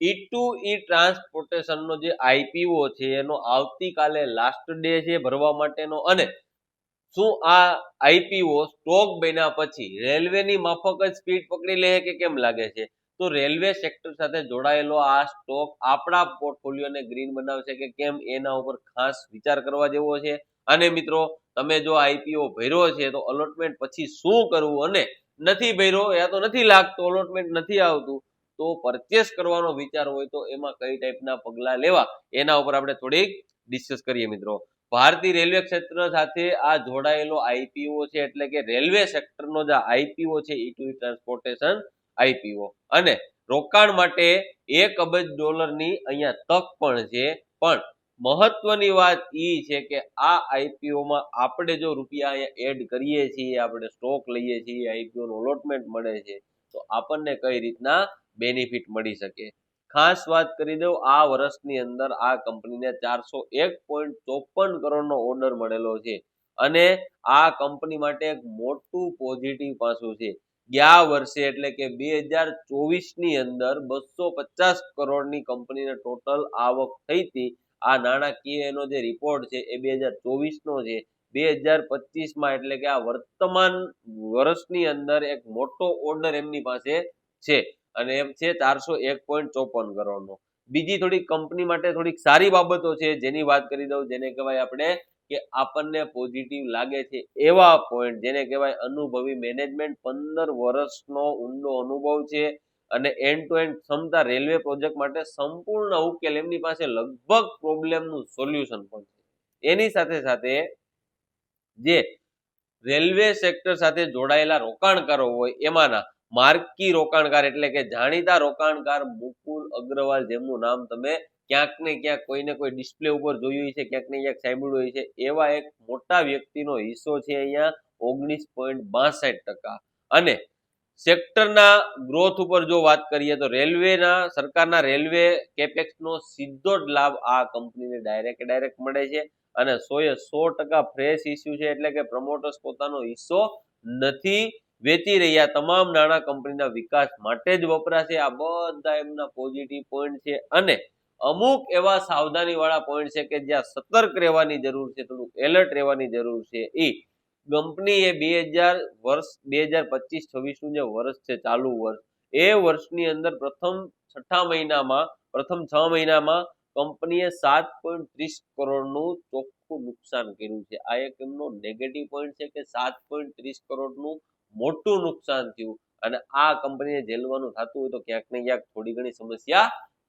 ઈ two ઈ ટ્રાન્સપોર્ટેશનનો જે IPO છે, એનો આવતીકાલે લાસ્ટ ડે છે ભરવા માટેનો. અને શું આ આઈપીઓ સ્ટોક બન્યા પછી રેલવેની માફક જ સ્પીડ પકડી લે કે કેમ લાગે છે? તો રેલવે સેક્ટર સાથે જોડાયેલો આ સ્ટોક આપણા પોર્ટફોલિયોને ગ્રીન બનાવશે કે કેમ એના ઉપર ખાસ વિચાર કરવા જેવો છે? અને મિત્રો, તમે જો આઈપીઓ ભર્યો છે, તો અલોટમેન્ટ પછી શું કરવું? અને નથી ભર્યો, યા તો નથી લાગતો અલોટમેન્ટ નથી આવતું. તો પરચેસ કરવાનો વિચાર હોય તો એમાં કઈ ટાઈપના પગલાં લેવા? એના ઉપર આપણે થોડીક ડિસ્કસ કરીએ મિત્રો. ભારતીય રેલવે ક્ષેત્ર સાથે આ જોડાયેલો આઈપીઓ છે એટલે કે રેલવે સેક્ટરનો જે આઈપીઓ છે ઈ ટ્રાન્સપોર્ટેશન આઈપીઓ અને રોકાણ માટે એક અબજ ડોલરની અહીંયા તક પણ છે. પણ મહત્વની વાત એ છે કે આ આઈપીઓમાં આપણે જો રૂપિયા એડ કરીએ છીએ, આપણે સ્ટોક લઈએ છીએ આઈપીઓ નું અલોટમેન્ટ મળે છે તો આપણને કઈ રીતના બેનિફિટ મળી શકે? ખાસ વાત કરી દઉં, આ વર્ષની અંદર આ કંપનીને ચારસો એક પોઈન્ટ ચોપન કરોડનો ઓર્ડર મળેલો છે અને આ કંપની માટે એક મોટું પોઝિટિવ પાસું છે. ગયા વર્ષે એટલે કે બે હજાર ચોવીસની અંદર બસો પચાસ કરોડની કંપનીને ટોટલ આવક થઈ હતી. આ નાણાકીય એનો જે રિપોર્ટ છે એ બે હજાર ચોવીસનો છે. બે હજાર પચીસમાં એટલે કે આ વર્તમાન વર્ષની અંદર એક મોટો ઓર્ડર એમની પાસે છે. અને એમ છે ચારસો એક પોઈન્ટ ચોપન કરોડનો. બીજી થોડીક કંપની માટે થોડીક સારી બાબતો છે, જેની વાત કરી દઉં, જેને કહેવાય આપણે કે આપણને પોઝિટિવ લાગે છે એવા પોઈન્ટ જેને કહેવાય અનુભવી મેનેજમેન્ટ પંદર વર્ષનો ઊંડો અનુભવ છે. અને એન્ડ ટુ એન્ડ ક્ષમતા રેલવે પ્રોજેક્ટ માટે સંપૂર્ણ ઉકેલ એમની પાસે લગભગ પ્રોબ્લેમનું સોલ્યુશન પણ છે. એની સાથે સાથે જે રેલવે સેક્ટર સાથે જોડાયેલા રોકાણકારો હોય, એમાંના માર્કી રોકાણકાર એટલે કે જાણીતા રોકાણકાર મુકુલ અગ્રવાલ, જેમનું નામ તમે ક્યાંક ને ક્યાંક કોઈને કોઈ ડિસ્પ્લે ઉપર જોયું છે ક્યાંક ને ક્યાંક સાંભળ્યું હોય છે એવા એક મોટા વ્યક્તિનો હિસ્સો છે અહીંયા ઓગણીસ પોઈન્ટ બાસઠ ટકા. અને સેક્ટરના ગ્રોથ ઉપર જો વાત કરીએ તો રેલવેના, સરકારના રેલવે કેપેક્સનો સીધો જ લાભ આ કંપનીને ડાયરેક્ટ ડાયરેક્ટ મળે છે. અને સોએ સો ટકા ફ્રેશ ઇસ્યુ છે એટલે કે પ્રમોટર્સ પોતાનો હિસ્સો નથી વેચી રહ્યા. તમામ નાણાં કંપનીના વિકાસ માટે જ વપરાશે. આ બધા એમના પોઝિટિવ પોઈન્ટ છે. અને અમુક એવા સાવધાની વાળા પોઈન્ટ છે કે જ્યાં સતર્ક રહેવાની જરૂર છે, થોડુંક એલર્ટ રહેવાની જરૂર છે. એ કંપની એ બે હજાર વર્ષ, બે હજાર પચીસ, છવ્વીસનું જે વર્ષ છે, ચાલુ વર્ષ, એ વર્ષની અંદર પ્રથમ છઠ્ઠા મહિનામાં, પ્રથમ છ મહિનામાં કંપનીએ સાત પોઈન્ટ ત્રીસ કરોડનું ચોખ્ખું નુકસાન કર્યું છે. આ એક એમનો નેગેટિવ પોઈન્ટ છે કે સાત પોઈન્ટ ત્રીસ કરોડનું મોટું નુકસાન થયું અને આ કંપનીને ઝેલવાનું થતું હોય તો ક્યાંક ને ક્યાંક થોડી ઘણી સમસ્યા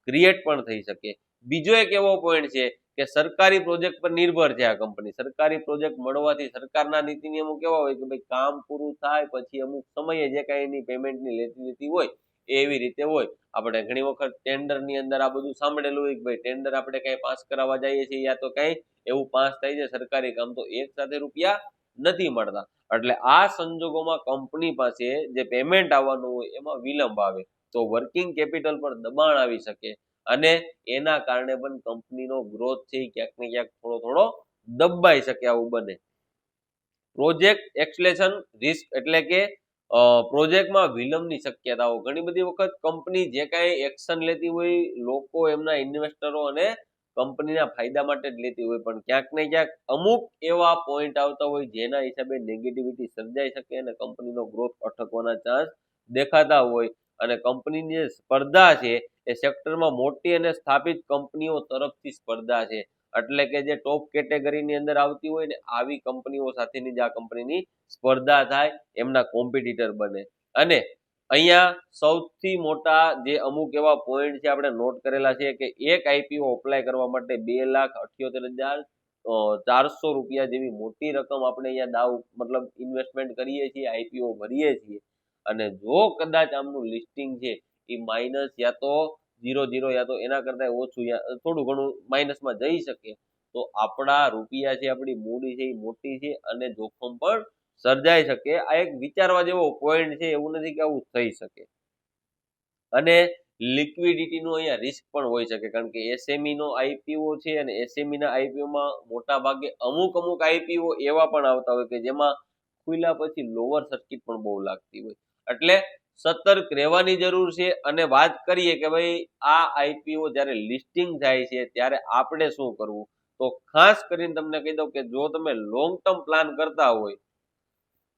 ક્રિએટ પણ થઈ શકે. બીજો એક એવો પોઈન્ટ છે કે સરકારી પ્રોજેક્ટ પર નિર્ભર છે આ કંપની. સરકારી પ્રોજેક્ટ મળવાથી સરકારના નીતિ નિયમો કેવા હોય કે ભાઈ કામ પૂરું થાય પછી અમુક સમયે જે કાંઈ એની પેમેન્ટની લેતી લેતી હોય એવી રીતે હોય. આપણે ઘણી વખત ટેન્ડરની અંદર આ બધું સાંભળેલું હોય કે ભાઈ ટેન્ડર આપણે કઈ પાસ કરાવવા જઈએ છીએ યા તો કઈ એવું પાસ થાય છે સરકારી કામ, તો એક સાથે રૂપિયા નથી મળતા. એટલે આ સંજોગોમાં કંપની પાસે જે પેમેન્ટ આવવાનું હોય એમાં વિલંબ આવે. તો વર્કિંગ કેપિટલ પર દબાણ આવી શકે અને એના કારણે પણ કંપનીનો ગ્રોથ છે ક્યાંક ને ક્યાંક થોડો થોડો દબાઈ શકે આવું બને. પ્રોજેક્ટ એક્સલેશન રિસ્ક એટલે કે પ્રોજેક્ટમાં વિલંબની શક્યતાઓ. ઘણી બધી વખત કંપની જે કાંઈ એક્શન લેતી હોય, લોકો એમના ઇન્વેસ્ટરો અને કંપનીના ફાયદા માટે જ લેતી હોય. પણ ક્યાંક ને ક્યાંક અમુક એવા પોઈન્ટ આવતા હોય, જેના હિસાબે નેગેટિવિટી સર્જાઈ શકે અને કંપનીનો ગ્રોથ અટકવાના ચાન્સ દેખાતા હોય. અને કંપનીની જે સ્પર્ધા છે, એ સેક્ટરમાં મોટી અને સ્થાપિત કંપનીઓ તરફથી સ્પર્ધા છે. એટલે કે જે ટોપ કેટેગરીની અંદર આવતી હોય ને, આવી કંપનીઓ સાથેની જે આ કંપનીની સ્પર્ધા થાય, એમના કોમ્પિટિટર બને. અને અહીંયા સૌથી મોટા જે અમુક એવા પોઈન્ટ છે, આપણે નોટ કરેલા છે કે એક આઈપીઓ અપ્લાય કરવા માટે બે લાખ અઠ્યોતેર હજાર ચારસો રૂપિયા જેવી મોટી રકમ આપણે અહીંયા દાવ, મતલબ ઇન્વેસ્ટમેન્ટ કરીએ છીએ આઈપીઓ ભરીએ છીએ. અને જો કદાચ આમનું લિસ્ટિંગ છે, એ માઇનસ યા તો ઝીરો ઝીરો યા તો એના કરતાં ઓછું યા થોડું ઘણું માઇનસમાં જઈ શકે તો આપણા રૂપિયા છે, આપણી મૂડી છે, એ મોટી છે અને જોખમ પણ સર્જાઈ શકે. આ એક વિચારવા જેવો પોઈન્ટ છે, એવું નથી કે આવું થઈ શકે. અને લિક્વિડિટીનું અહીંયા રિસ્ક પણ હોઈ શકે, કારણ કે એસએમઈ નો આઈપીઓ છે અને એસએમઈના આઈપીઓમાં મોટા ભાગે અમુક અમુક આઈપીઓ એવા પણ આવતા હોય કે જેમાં ખુલ્યા પછી લોઅર સર્કિટ પણ બહુ લાગતી હોય. એટલે સતર્ક રહેવાની જરૂર છે અને વાત કરીએ કે ભાઈ, આ આઈપીઓ જ્યારે લિસ્ટિંગ થાય છે, ત્યારે આપણે શું કરવું? તો ખાસ કરીને તમને કહી દઉં કે જો તમે લોંગ ટર્મ પ્લાન કરતા હોય,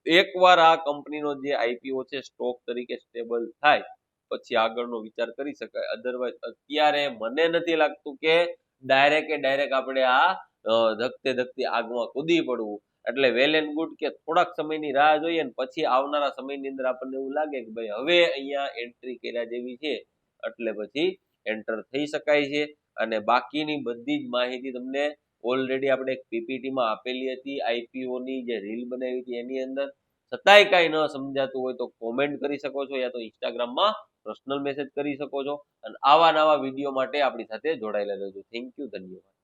એકવાર આ કંપનીનો જે આઈપીઓ છે સ્ટોક તરીકે સ્ટેબલ થાય, પછી આગળનો વિચાર કરી શકાય. અધરવાઇઝ અત્યારે મને નથી લાગતું કે ડાયરેક્ટ ડાયરેક્ટ આપણે આ ધકતે ધકતી આગમાં કૂદી પડવું. એટલે વેલ એન્ડ ગુડ કે થોડાક સમયની રાહ જોઈએ ને પછી આવનારા સમયની અંદર આપણને એવું લાગે કે ભાઈ હવે અહીંયા એન્ટ્રી કર્યા જેવી છે, એટલે પછી એન્ટર થઈ શકાય છે. અને બાકીની બધી જ માહિતી તમને ઓલરેડી આપણે એક પીપીટીમાં આપેલી હતી આઈપીઓ ની જે રીલ બનાવી હતી એની અંદર. છતાંય કાંઈ ન સમજાતું હોય તો કોમેન્ટ કરી શકો છો યા તો ઇન્સ્ટાગ્રામમાં પર્સનલ મેસેજ કરી શકો છો. અને આવા નવા વીડિયો માટે આપણી સાથે જોડાયેલા રહેજો. થેન્ક યુ ધન્યવાદ.